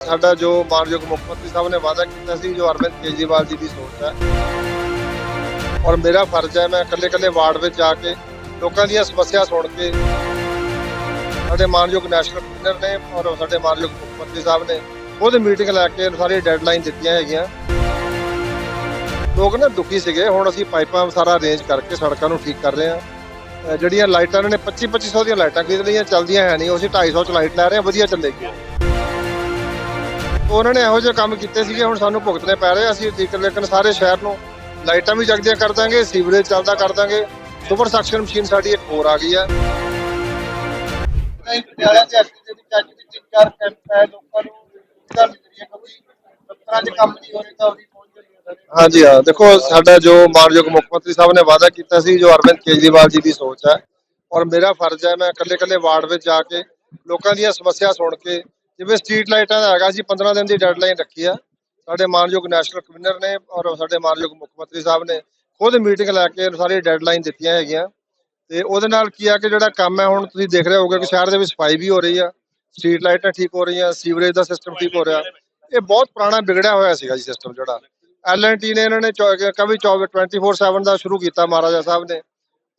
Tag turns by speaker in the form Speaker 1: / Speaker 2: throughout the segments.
Speaker 1: ਸਾਡਾ ਜੋ ਮਾਨਯੋਗ ਮੁੱਖ ਮੰਤਰੀ ਸਾਹਿਬ ਨੇ ਵਾਅਦਾ ਕੀਤਾ ਸੀ, ਜੋ ਅਰਵਿੰਦ ਕੇਜਰੀਵਾਲ ਜੀ ਦੀ ਸੋਚ ਹੈ। ਔਰ ਮੇਰਾ ਫਰਜ਼ ਹੈ, ਮੈਂ ਇਕੱਲੇ-ਇਕੱਲੇ ਵਾਰਡ ਵਿੱਚ ਜਾ ਕੇ ਲੋਕਾਂ ਦੀਆਂ ਸਮੱਸਿਆ ਸੁਣ ਕੇ ਸਾਡੇ ਮਾਨਯੋਗ ਨੈਸ਼ਨਲ ਕਮਿਸ਼ਨਰ ਨੇ ਔਰ ਸਾਡੇ ਮਾਨਯੋਗ ਮੁੱਖ ਮੰਤਰੀ ਸਾਹਿਬ ਨੇ ਖੁਦ ਮੀਟਿੰਗ ਲੈ ਕੇ ਸਾਰੀ ਡੈਡਲਾਈਨ ਦਿੱਤੀਆਂ ਹੈਗੀਆਂ। ਲੋਕ ਨਾ ਦੁਖੀ ਸੀਗੇ, ਹੁਣ ਅਸੀਂ ਪਾਈਪਾਂ ਸਾਰਾ ਅਰੇਂਜ ਕਰਕੇ ਸੜਕਾਂ ਨੂੰ ਠੀਕ ਕਰ ਰਹੇ ਹਾਂ। ਜਿਹੜੀਆਂ ਲਾਈਟਾਂ ਇਹਨਾਂ ਨੇ 25 2500 ਦੀਆਂ ਲਾਈਟਾਂ ਖਰੀਦ ਲਈਆਂ, ਚੱਲਦੀਆਂ ਹੈ ਨਹੀਂ। ਉਹ ਅਸੀਂ 250 ਚ ਲਾਈਟ ਲੈ ਰਹੇ ਹਾਂ, ਵਧੀਆ ਚੱਲੇਗੀ। ਉਹਨਾਂ ਨੇ ਇਹੋ ਜਿਹੇ ਕੰਮ ਕੀਤੇ ਸੀਗੇ, ਹੁਣ ਸਾਨੂੰ ਭੁਗਤਣੇ ਪੈ ਰਹੇ ਅਸੀਂ ਠੀਕ ਲੇਕਿਨ ਸਾਰੇ ਸ਼ਹਿਰ ਨੂੰ ਲਾਈਟਾਂ ਵੀ ਜਗਦੀਆਂ ਕਰ ਦਾਂਗੇ, ਸੀਵਰੇਜ ਚੱਲਦਾ ਕਰ ਦਾਂਗੇ। ਸੁਪਰ ਸਕਸ਼ਨ ਮਸ਼ੀਨ ਸਾਡੀ ਇੱਕ ਹੋਰ ਆ ਗਈ ਆ।
Speaker 2: ਨਹੀਂ ਪਟਿਆਲਾ ਤੇ ਅੱਜ ਦੇ ਵਿੱਚ ਅੱਜ ਤਿੰਨ ਚਾਰ ਕੈਂਪ ਹੈ ਲੋਕਾਂ ਨੂੰ ਰੋਜ਼ਗਾਰ ਮਿਲ ਰਹੀ ਹੈ ਕਿਉਂਕਿ ਦਫ਼ਤਰਾਂ 'ਚ ਕੰਮ ਨਹੀਂ ਹੋ ਰਿਹਾ ਤਾਂ ਉਹਦੀ ਪਹੁੰਚ ਰਹੀ ਹੈ
Speaker 1: ਹਾਂਜੀ, ਹਾਂ। ਦੇਖੋ, ਸਾਡਾ ਜੋ ਮਾਨਯੋਗ ਮੁੱਖ ਮੰਤਰੀ ਸਾਹਿਬ ਨੇ ਵਾਅਦਾ ਕੀਤਾ ਸੀ, ਜੋ ਅਰਵਿੰਦ ਕੇਜਰੀਵਾਲ ਜੀ ਦੀ ਸੋਚ ਹੈ। ਔਰ ਮੇਰਾ ਫਰਜ਼ ਹੈ, ਮੈਂ ਇਕੱਲੇ-ਇਕੱਲੇ ਵਾਰਡ ਵਿੱਚ ਜਾ ਕੇ ਲੋਕਾਂ ਦੀਆਂ ਸਮੱਸਿਆ ਸੁਣ ਕੇ ਜਿਵੇਂ ਸਟਰੀਟ ਲਾਈਟਾਂ ਦਾ ਹੈਗਾ ਸੀ 15 ਦਿਨ ਦੀ ਡੈਡਲਾਈਨ ਰੱਖੀ ਆ। ਸਾਡੇ ਮਾਨਯੋਗ ਨੈਸ਼ਨਲ ਕਮਿਸ਼ਨਰ ਨੇ ਔਰ ਸਾਡੇ ਮਾਨਯੋਗ ਮੁੱਖ ਮੰਤਰੀ ਸਾਹਿਬ ਨੇ ਖੁਦ ਮੀਟਿੰਗ ਲੈ ਕੇ ਸਾਰੀ ਡੈਡਲਾਈਨ ਦਿੱਤੀਆਂ ਹੈਗੀਆਂ। ਤੇ ਉਹਦੇ ਨਾਲ ਕੀ ਆ ਕਿ ਜਿਹੜਾ ਕੰਮ ਹੈ, ਹੁਣ ਤੁਸੀਂ ਦੇਖ ਰਹੇ ਹੋਗੇ ਕਿ ਸ਼ਹਿਰ ਦੇ ਵਿੱਚ ਸਫ਼ਾਈ ਵੀ ਹੋ ਰਹੀ ਆ, ਸਟਰੀਟ ਲਾਈਟਾਂ ਠੀਕ ਹੋ ਰਹੀਆਂ, ਸੀਵਰੇਜ ਦਾ ਸਿਸਟਮ ਠੀਕ ਹੋ ਰਿਹਾ। ਇਹ ਬਹੁਤ ਪੁਰਾਣਾ ਵਿਗੜਿਆ ਹੋਇਆ ਸੀਗਾ ਜੀ ਸਿਸਟਮ ਜਿਹੜਾ। ਐਲਐਨਟੀ ਨੇ ਇਹਨਾਂ ਨੇ ਚੌ- ਕਵੀ 24/7 ਦਾ ਸ਼ੁਰੂ ਕੀਤਾ ਮਹਾਰਾਜਾ ਸਾਹਿਬ ਨੇ।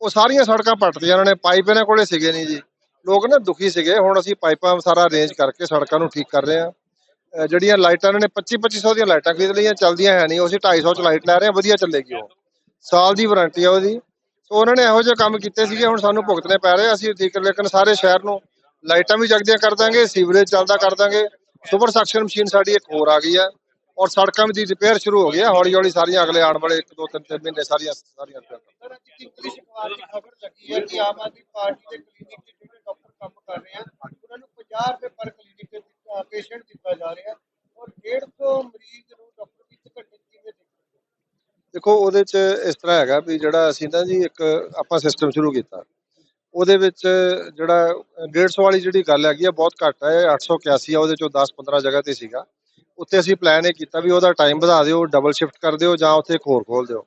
Speaker 1: ਉਹ ਸਾਰੀਆਂ ਸੜਕਾਂ ਪੱਟਦੀਆਂ ਇਹਨਾਂ ਨੇ ਪਾਈਪ ਇਹਨਾਂ ਕੋਲੇ ਸੀਗੇ ਨਹੀਂ ਜੀ। ਲੋਕ ਨਾ ਦੁਖੀ ਸੀਗੇ। ਹੁਣ ਅਸੀਂ ਪਾਈਪਾਂ ਸਾਰਾ ਅਰੇਂਜ ਕਰਕੇ ਸੜਕਾਂ ਨੂੰ ਠੀਕ ਕਰ ਰਹੇ ਹਾਂ। ਜਿਹੜੀਆਂ ਲਾਈਟਾਂ ਇਹਨਾਂ ਨੇ 25 2500 ਦੀਆਂ ਲਾਈਟਾਂ ਖਰੀਦ ਲਈਆਂ, ਚੱਲਦੀਆਂ ਹੈ ਨਹੀਂ। ਉਹ 250 ਚ ਲਾਈਟ ਲੈ ਰਹੇ ਹਾਂ, ਵਧੀਆ ਚੱਲੇਗੀ ਉਹ। ਸਾਲ ਦੀ ਵਾਰੰਟੀ ਆ ਉਹਦੀ। ਸੋ ਉਹਨਾਂ ਨੇ ਇਹੋ ਜਿਹੇ ਕੰਮ ਕੀਤੇ ਸੀਗੇ, ਹੁਣ ਸਾਨੂੰ ਭੁਗਤਣੇ ਪੈ ਰਹੇ। ਅਸੀਂ ਠੀਕ, ਲੇਕਿਨ ਸਾਰੇ ਸ਼ਹਿਰ ਨੂੰ ਲਾਈਟਾਂ ਵੀ ਜਗਦੀਆਂ ਕਰ ਦਾਂਗੇ, ਸੀਵਰੇਜ ਚੱਲਦਾ ਕਰ ਦਾਂਗੇ। ਸੁਪਰ ਸਕਸ਼ਨ ਮਸ਼ੀਨ ਸਾਡੀ ਇੱਕ ਹੋਰ ਆ ਗਈ ਆ ਔਰ ਸੜਕਾਂ ਦੀ ਰਿਪੇਅਰ ਸ਼ੁਰੂ ਹੋ ਗਈ ਆ ਹੌਲੀ ਹੌਲੀ ਸਾਰੀਆਂ ਅਗਲੇ ਆਉਣ ਵਾਲੇ 1 2 3 3 ਮਹੀਨੇ ਸਾਰੀਆਂ ਸਾਰੀਆਂ repair ਕਰ
Speaker 2: ਖਬਰ ਲੱਗੀ ਹੈ ਕਿ ਆਮ ਆਦਮੀ ਪਾਰਟੀ ਦੇ ਕਲੀਨਿਕ 'ਚ ਜਿਹੜੇ ਡਾਕਟਰ ਕੰਮ ਕਰ ਰਹੇ ਆ ਉਹਨਾਂ ਨੂੰ 50 ਰੁਪਏ ਪਰ ਕਲੀਨਿਕ ਪੇਸ਼ੈਂਟ ਦਿੱਤਾ ਜਾ ਰਿਹਾ ਔਰ 150 ਮਰੀਜ਼ ਨੂੰ ਡਾਕਟਰ ਦੀ ਘੰਟੇ ਕਿਵੇਂ
Speaker 1: ਦੇਖੋ, ਉਹਦੇ ਚ ਇਸ ਤਰ੍ਹਾਂ ਹੈਗਾ ਵੀ ਜਿਹੜਾ ਅਸੀਂ ਨਾ ਜੀ ਇੱਕ ਆਪਾਂ ਸਿਸਟਮ ਸ਼ੁਰੂ ਕੀਤਾ। ਉਹਦੇ ਵਿੱਚ ਜਿਹੜਾ 150 ਵਾਲੀ ਜਿਹੜੀ ਗੱਲ ਹੈਗੀ ਆ, ਬਹੁਤ ਘੱਟ ਹੈ 881 ਆ, ਉਹਦੇ ਚੋਂ 10 15 ਜਗ੍ਹਾ ਤੇ ਸੀਗਾ। ਉੱਥੇ ਅਸੀਂ ਪਲਾਨ ਇਹ ਕੀਤਾ ਵੀ ਉਹਦਾ ਟਾਈਮ ਵਧਾ ਦਿਓ ਡਬਲ ਸ਼ਿਫਟ ਕਰ ਦਿਓ ਜਾਂ ਉੱਥੇ ਇੱਕ ਹੋਰ ਖੋਲ ਦਿਓ।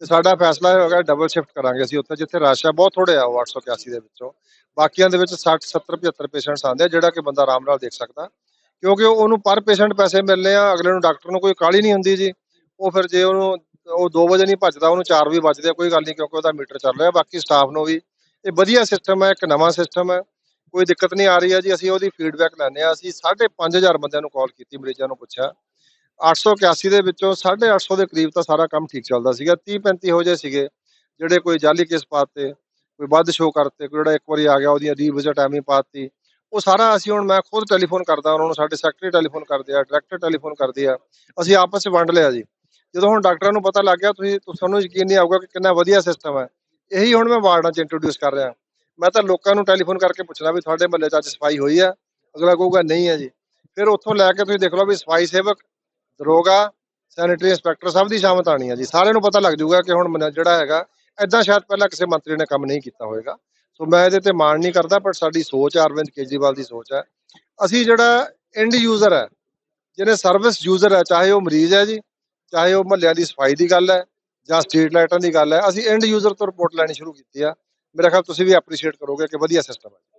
Speaker 1: ਤੇ ਸਾਡਾ ਫੈਸਲਾ ਇਹ ਹੋਗਾ ਡਬਲ ਸ਼ਿਫਟ ਕਰਾਂਗੇ ਅਸੀਂ ਉੱਥੇ, ਜਿੱਥੇ ਰਸ਼ ਆ, ਬਹੁਤ ਥੋੜ੍ਹੇ ਆ ਉਹ 881 ਦੇ ਵਿੱਚੋਂ। ਬਾਕੀਆਂ ਦੇ ਵਿੱਚ 60 70 75 ਪੇਸ਼ੈਂਟਸ ਆਉਂਦੇ ਆ, ਜਿਹੜਾ ਕਿ ਬੰਦਾ ਆਰਾਮ ਨਾਲ ਦੇਖ ਸਕਦਾ। ਕਿਉਂਕਿ ਉਹਨੂੰ ਪਰ ਪੇਸ਼ੈਂਟ ਪੈਸੇ ਮਿਲਨੇ ਆ, ਅਗਲੇ ਨੂੰ ਡਾਕਟਰ ਨੂੰ ਕੋਈ ਕਾਹਲੀ ਨਹੀਂ ਹੁੰਦੀ ਜੀ। ਉਹ ਫਿਰ ਜੇ ਉਹਨੂੰ, ਉਹ 2 ਵਜੇ ਨਹੀਂ ਭੱਜਦਾ, ਉਹਨੂੰ 4 ਵੀ ਵੱਜਦੇ ਆ, ਕੋਈ ਗੱਲ ਨਹੀਂ, ਕਿਉਂਕਿ ਉਹਦਾ ਮੀਟਰ ਚੱਲ ਰਿਹਾ। ਬਾਕੀ ਸਟਾਫ ਨੂੰ ਵੀ, ਇਹ ਵਧੀਆ ਸਿਸਟਮ ਹੈ ਇੱਕ ਨਵਾਂ ਸਿਸਟਮ ਹੈ ਕੋਈ ਦਿੱਕਤ ਨਹੀਂ ਆ ਰਹੀ ਹੈ ਜੀ, ਅਸੀਂ ਉਹਦੀ ਫੀਡਬੈਕ ਲੈਂਦੇ ਆ। ਅਸੀਂ 5.5000 ਬੰਦਿਆਂ ਨੂੰ ਕਾਲ ਕੀਤੀ, ਮਰੀਜ਼ਾਂ ਨੂੰ ਪੁੱਛਿਆ। 881 ਦੇ ਵਿੱਚੋਂ 850 ਦੇ ਕਰੀਬ ਤਾਂ ਸਾਰਾ ਕੰਮ ਠੀਕ ਚੱਲਦਾ ਸੀਗਾ। 30 35 ਹੋ ਜੇ ਸੀਗੇ, ਜਿਹੜੇ ਕੋਈ ਜਾਲੀ ਕੇਸ ਪਾਤੇ, ਕੋਈ ਵੱਧ ਸ਼ੋ ਕਰਤੇ, ਕੋਈ ਜਿਹੜਾ ਇੱਕ ਵਾਰੀ ਆ ਗਿਆ ਉਹਦੀਆਂ ਰੀਵਿਜ਼ਿਟ ਐਵੇਂ ਪਾਤੀ, ਉਹ ਸਾਰਾ ਅਸੀਂ ਹੁਣ ਮੈਂ ਖੁਦ ਟੈਲੀਫੋਨ ਕਰਦਾ, ਉਹਨਾਂ ਨੂੰ ਸਾਡੇ ਸੈਕਟਰੀ ਟੈਲੀਫੋਨ ਕਰਦੇ ਆ, ਡਾਇਰੈਕਟਰ ਟੈਲੀਫੋਨ ਕਰਦੇ ਆ, ਅਸੀਂ ਆਪਸ ਵਿੱਚ ਵੰਡ ਲਿਆ ਜੀ। ਜਦੋਂ ਹੁਣ ਡਾਕਟਰਾਂ ਨੂੰ ਪਤਾ ਲੱਗ ਗਿਆ, ਤੁਸੀਂ ਤੁਹਾਨੂੰ ਯਕੀਨ ਨਹੀਂ ਆਊਗਾ ਕਿ ਕਿੰਨਾ ਵਧੀਆ ਸਿਸਟਮ ਹੈ। ਇਹੀ ਹੁਣ ਮੈਂ ਵਾਰਡਾਂ 'ਚ ਇੰਟਰੋਡਿਊਸ ਕਰ ਰਿਹਾ। ਮੈਂ ਤਾਂ ਲੋਕਾਂ ਨੂੰ ਟੈਲੀਫੋਨ ਕਰਕੇ ਪੁੱਛਣਾ ਵੀ ਤੁਹਾਡੇ ਮਹੱਲੇ 'ਚ ਅੱਜ ਸਫ਼ਾਈ ਹੋਈ ਆ ਅਗਲਾ ਕਹੂਗਾ, ਨਹੀਂ ਹੈ ਜੀ। ਫਿਰ ਉੱਥੋਂ ਲੈ ਕੇ ਤੁਸੀਂ ਦੇਖ ਲਓ ਵੀ ਸਫ਼ਾਈ ਸੇਵਕ ਦਰੋਗਾ ਸੈਨੇਟਰੀ ਇੰਸਪੈਕਟਰ ਸਭ ਦੀ ਸ਼ਾਮਤ ਆਣੀ ਹੈ ਜੀ। ਸਾਰਿਆਂ ਨੂੰ ਪਤਾ ਲੱਗ ਜਾਊਗਾ ਕਿ ਹੁਣ ਮਨ- ਜਿਹੜਾ ਹੈਗਾ ਐਦਾਂ ਸ਼ਾਇਦ ਪਹਿਲਾਂ ਕਿਸੇ ਮੰਤਰੀ ਨੇ ਕੰਮ ਨਹੀਂ ਕੀਤਾ ਹੋਵੇਗਾ ਸੋ ਮੈਂ ਇਹਦੇ ਤੇ ਮਾਣ ਨਹੀਂ ਕਰਦਾ, ਪਰ ਸਾਡੀ ਸੋਚ ਹੈ ਅਰਵਿੰਦ ਕੇਜਰੀਵਾਲ ਦੀ ਸੋਚ ਹੈ ਅਸੀਂ ਜਿਹੜਾ ਐਂਡ ਯੂਜ਼ਰ ਹੈ ਜਿਹਨੇ ਸਰਵਿਸ ਯੂਜ਼ਰ ਹੈ ਚਾਹੇ ਉਹ ਮਰੀਜ਼ ਹੈ ਜੀ, ਚਾਹੇ ਉਹ ਮਹੱਲਿਆਂ ਦੀ ਸਫ਼ਾਈ ਦੀ ਗੱਲ ਹੈ ਜਾਂ ਸਟਰੀਟ ਲਾਈਟਾਂ ਦੀ ਗੱਲ ਹੈ ਅਸੀਂ ਐਂਡ ਯੂਜ਼ਰ ਤੋਂ ਰਿਪੋਰਟ ਲੈਣੀ ਸ਼ੁਰੂ ਕੀਤੀ ਆ। ਮੇਰਾ ਖਿਆਲ ਤੁਸੀਂ ਵੀ ਐਪਰੀਸ਼ੀਏਟ ਕਰੋਗੇ ਕਿ ਵਧੀਆ ਸਿਸਟਮ ਹੈ